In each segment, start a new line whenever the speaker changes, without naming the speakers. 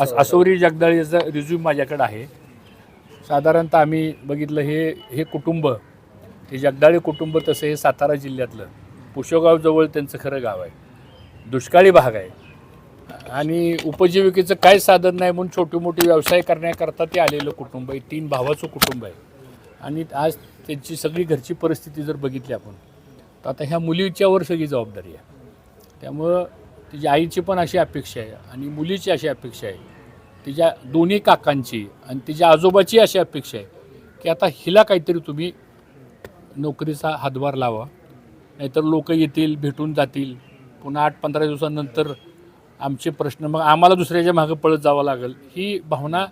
आस- आसोरी जगदाळीचा रिझ्यूम माझ्याकडे आहे. साधारणतः आम्ही बघितलं हे हे कुटुंब हे जगदाळी कुटुंब तसं हे सातारा जिल्ह्यातलं. पुशोगावजवळ त्यांचं खरं गाव आहे. दुष्काळी भाग आहे. आणि उपजीविकेचं काय साधन नाही म्हणून छोटे मोठे व्यवसाय करण्याकरता ते आलेलं कुटुंब आहे. तीन भावाचं कुटुंब आहे. आणि आज त्यांची सगळी घरची परिस्थिती जर बघितली आपण तर आता ह्या मुलीच्यावर सगळी जबाबदारी आहे. त्यामुळं तिच्या आईची पण अशी अपेक्षा आहे आणि मुलीची अशी अपेक्षा आहे. तिच्या दोन्ही काकांची आणि तिच्या आजोबाची अशी अपेक्षा आहे की आता हिला काहीतरी तुम्ही नोकरीचा हातभार लावा. नाहीतर लोक येतील भेटून जातील. पुन्हा आठ पंधरा दिवसानंतर आमचे प्रश्न मग आम्हाला दुसऱ्याच्या मागं पळत जावं लागेल. ही भावना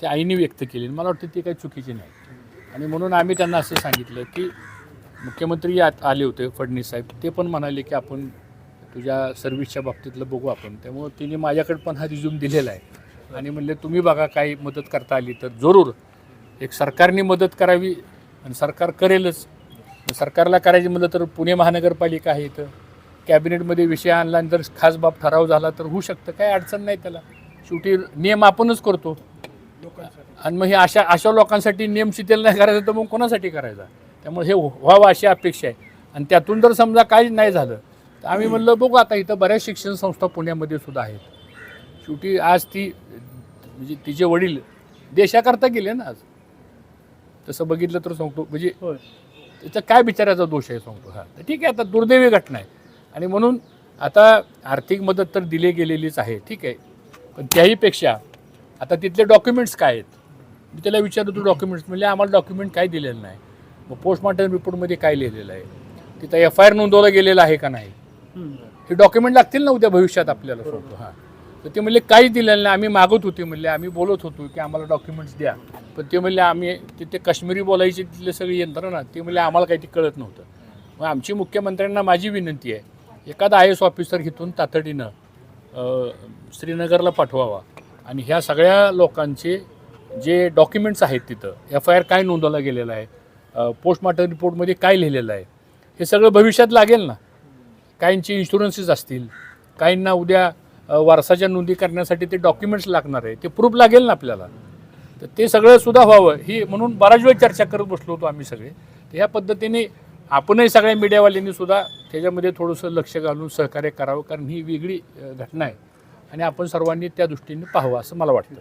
त्या आईने व्यक्त केली मला वाटतं ती काही चुकीची नाही. आणि म्हणून आम्ही त्यांना असं सांगितलं की मुख्यमंत्री यात आले होते फडणवीस साहेब. ते पण म्हणाले की आपण तुझ्या सर्व्हिसच्या बाबतीतलं बघू आपण. त्यामुळं तिने माझ्याकडे पण हा रिझ्यूम दिलेला आहे. आणि म्हणले तुम्ही बघा काही मदत करता आली तर जरूर. एक सरकारने मदत करावी आणि सरकार करेलच. सरकारला करायची म्हणलं तर पुणे महानगरपालिका आहे इथं. कॅबिनेटमध्ये विषय आणला आणि जर खास बाब ठराव झाला तर होऊ शकतं. काही अडचण नाही त्याला. शेवटी नियम आपणच करतो. आणि मग हे अशा अशा लोकांसाठी नियम शिथिल नाही करायचं तर मग कोणासाठी करायचा? त्यामुळे हे व्हावं अशी अपेक्षा आहे. आणि त्यातून जर समजा काही नाही झालं तर आम्ही म्हणलं बघू आता इथं बऱ्याच शिक्षण संस्था पुण्यामध्ये सुद्धा आहेत. शेवटी आज ती म्हणजे तिचे वडील देशाकरता गेले ना आज. तसं बघितलं तर सांगतो म्हणजे त्याचा काय बिचाराचा दोष आहे सांगतो हा. तर ठीक आहे आता दुर्दैवी घटना आहे. आणि म्हणून आता आर्थिक मदत तर दिली गेलेलीच आहे ठीक आहे. पण त्याहीपेक्षा आता तिथले डॉक्युमेंट्स काय आहेत? मी त्याला विचारतो तू डॉक्युमेंट्स म्हणजे आम्हाला डॉक्युमेंट काय दिलेलं नाही. मग पोस्टमॉर्टम रिपोर्टमध्ये काय लिहिलेलं आहे? तिथं एफ आय आर नोंदवलं गेलेलं आहे का नाही? हे डॉक्युमेंट लागतील ना उद्या भविष्यात आपल्याला सांगतो हां. तर ते म्हणले काहीच दिलेलं नाही. आम्ही मागत होते म्हणले. आम्ही बोलत होतो की आम्हाला डॉक्युमेंट्स द्या. पण ते म्हणले आम्ही तिथे काश्मीरी बोलायची तिथले सगळी यंत्रणा ते म्हणले आम्हाला काही ते कळत नव्हतं. मग आमची मुख्यमंत्र्यांना माझी विनंती आहे एखादा आय एस ऑफिसर घेतून तातडीनं श्रीनगरला पाठवावा. आणि ह्या सगळ्या लोकांचे जे डॉक्युमेंट्स आहेत तिथं एफ आय आर काय नोंदवला गेलेला आहे पोस्टमार्टम रिपोर्टमध्ये काय लिहिलेलं आहे हे सगळं भविष्यात लागेल ना? काहींचे इन्शुरन्सेस असतील काहींना उद्या वारसाच्या नोंदी करण्यासाठी ते डॉक्युमेंट्स लागणार आहे. ते प्रूफ लागेल ना आपल्याला? तर ते सगळं सुद्धा व्हावं. ही म्हणून बराच वेळ चर्चा करत बसलो होतो आम्ही सगळे. तर ह्या पद्धतीने आपणही सगळ्या मीडियावाल्यांनी सुद्धा त्याच्यामध्ये थोडंसं लक्ष घालून सहकार्य करावं कारण ही वेगळी घटना आहे. आणि आपण सर्वांनी त्या दृष्टीने पाहावं असं मला वाटतं.